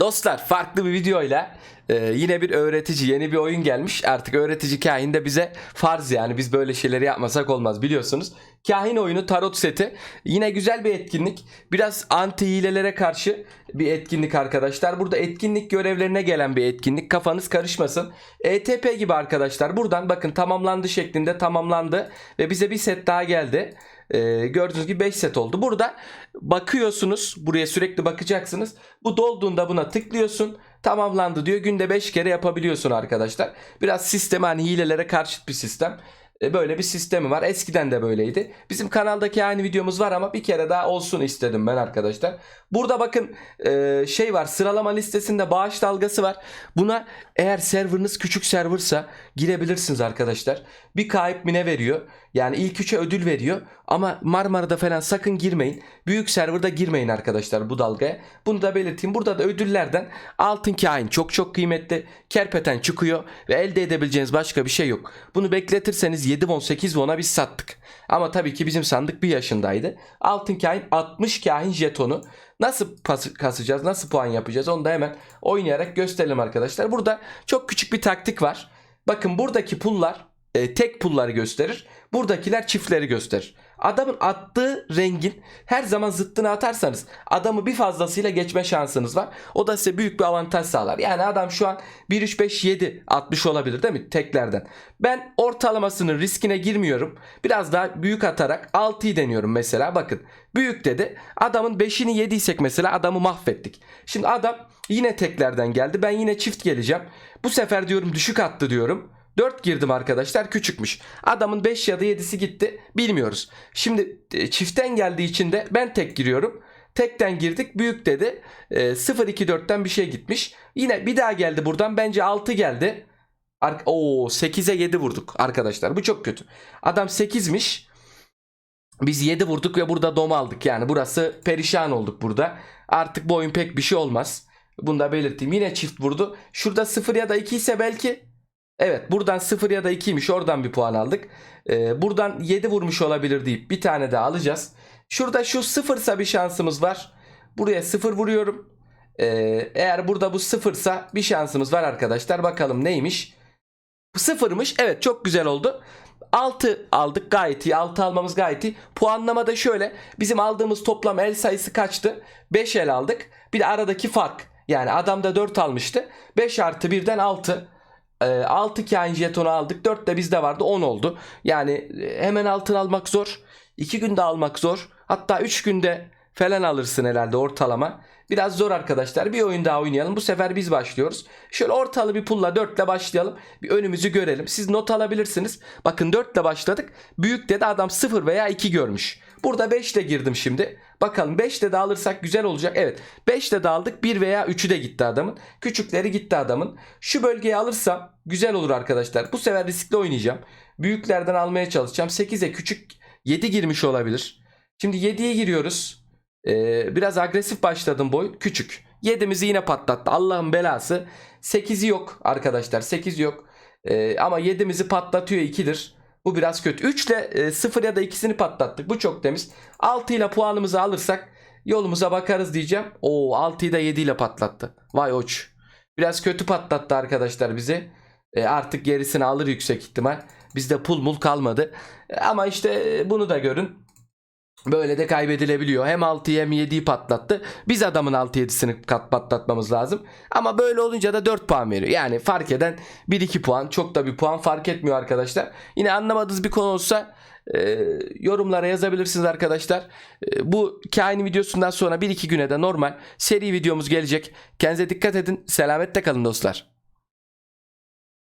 Dostlar farklı bir videoyla e, yine bir öğretici yeni bir oyun gelmiş. Artık öğretici kahin de bize farz yani biz böyle şeyleri yapmasak olmaz biliyorsunuz. Kahin oyunu tarot seti yine güzel bir etkinlik. Biraz anti hilelere karşı bir etkinlik arkadaşlar. Burada etkinlik görevlerine gelen bir etkinlik. Kafanız karışmasın. ETP gibi arkadaşlar. Buradan bakın tamamlandı şeklinde tamamlandı ve bize bir set daha geldi. Ee, gördüğünüz gibi 5 set oldu. Burada bakıyorsunuz. Buraya sürekli bakacaksınız. Bu dolduğunda buna tıklıyorsun. Tamamlandı diyor. Günde 5 kere yapabiliyorsun arkadaşlar. Biraz sistem hani hilelere karşıt bir sistem. Ee, Böyle bir sistemi var. Eskiden de böyleydi. Bizim kanaldaki aynı videomuz var ama bir kere daha olsun istedim ben arkadaşlar. Burada bakın e, şey var sıralama listesinde bağış dalgası var. Buna eğer serverınız küçük serversa girebilirsiniz arkadaşlar. Bir kayıp mine veriyor. Yani ilk üçe ödül veriyor. Ama Marmara'da falan sakın girmeyin. Büyük serverda girmeyin arkadaşlar bu dalgaya. Bunu da belirteyim. Burada da ödüllerden altın kain çok çok kıymetli. Kerpeten çıkıyor ve elde edebileceğiniz başka bir şey yok. Bunu bekletirseniz 7 won 8 won'a biz sattık. Ama tabii ki bizim sandık bir yaşındaydı. Altın kain 60 kain jetonu. Nasıl pas- kasacağız, nasıl puan yapacağız onu da hemen oynayarak gösterelim arkadaşlar. Burada çok küçük bir taktik var. Bakın buradaki pullar e, tek pulları gösterir. Buradakiler çiftleri gösterir. Adamın attığı rengin her zaman zıttını atarsanız adamı bir fazlasıyla geçme şansınız var. O da size büyük bir avantaj sağlar. Yani adam şu an 1 3 5 7 atmış olabilir değil mi teklerden. Ben ortalamasının riskine girmiyorum. Biraz daha büyük atarak 6'yı deniyorum mesela. Bakın büyük dedi. Adamın 5'ini yediysek mesela adamı mahvettik. Şimdi adam yine teklerden geldi. Ben yine çift geleceğim. Bu sefer diyorum düşük attı diyorum. 4 girdim arkadaşlar küçükmüş. Adamın 5 ya da 7'si gitti bilmiyoruz. Şimdi e, çiftten geldiği için de ben tek giriyorum. Tekten girdik büyük dedi. E, 0-2-4'ten bir şey gitmiş. Yine bir daha geldi buradan bence 6 geldi. Ar- Oo 8'e 7 vurduk arkadaşlar bu çok kötü. Adam 8'miş. Biz 7 vurduk ve burada dom aldık yani burası perişan olduk burada. Artık bu oyun pek bir şey olmaz. Bunu da belirteyim. Yine çift vurdu. Şurada 0 ya da 2 ise belki Evet buradan 0 ya da 2'ymiş oradan bir puan aldık. Ee, buradan 7 vurmuş olabilir deyip bir tane daha alacağız. Şurada şu 0 ise bir şansımız var. Buraya 0 vuruyorum. Ee, eğer burada bu 0 ise bir şansımız var arkadaşlar. Bakalım neymiş. Bu 0'mış. Evet çok güzel oldu. 6 aldık gayet iyi. 6 almamız gayet iyi. Puanlama da şöyle. Bizim aldığımız toplam el sayısı kaçtı? 5 el aldık. Bir de aradaki fark. Yani adam da 4 almıştı. 5 artı 1'den 6. 6 kain jetonu aldık. 4 de bizde vardı 10 oldu. Yani e, hemen altın almak zor. 2 günde almak zor. Hatta 3 günde falan alırsın herhalde ortalama. Biraz zor arkadaşlar. Bir oyun daha oynayalım. Bu sefer biz başlıyoruz. Şöyle ortalı bir pulla 4 ile başlayalım. Bir önümüzü görelim. Siz not alabilirsiniz. Bakın 4 ile başladık. Büyük de adam 0 veya 2 görmüş. Burada 5 ile girdim şimdi. Bakalım 5 de alırsak güzel olacak. Evet 5 de aldık 1 veya 3'ü de gitti adamın. Küçükleri gitti adamın. Şu bölgeyi alırsam güzel olur arkadaşlar. Bu sefer riskli oynayacağım. Büyüklerden almaya çalışacağım. 8'e küçük 7 girmiş olabilir. Şimdi 7'ye giriyoruz. Ee, biraz agresif başladım boy. Küçük. 7'mizi yine patlattı. Allah'ın belası. 8'i yok arkadaşlar. 8 yok. Ee, ama 7'mizi patlatıyor 2'dir. Bu biraz kötü. 3 ile 0 ya da ikisini patlattık. Bu çok temiz. 6 ile puanımızı alırsak yolumuza bakarız diyeceğim. Oo 6'yı da 7 ile patlattı. Vay oç. Biraz kötü patlattı arkadaşlar bizi. E, artık gerisini alır yüksek ihtimal. Bizde pul mul kalmadı. E, ama işte e, bunu da görün. Böyle de kaybedilebiliyor. Hem 6'yı hem 7'yi patlattı. Biz adamın 6-7'sini kat patlatmamız lazım. Ama böyle olunca da 4 puan veriyor. Yani fark eden 1-2 puan. Çok da bir puan fark etmiyor arkadaşlar. Yine anlamadığınız bir konu olsa e, yorumlara yazabilirsiniz arkadaşlar. E, bu kain videosundan sonra 1-2 güne de normal seri videomuz gelecek. Kendinize dikkat edin. Selametle kalın dostlar.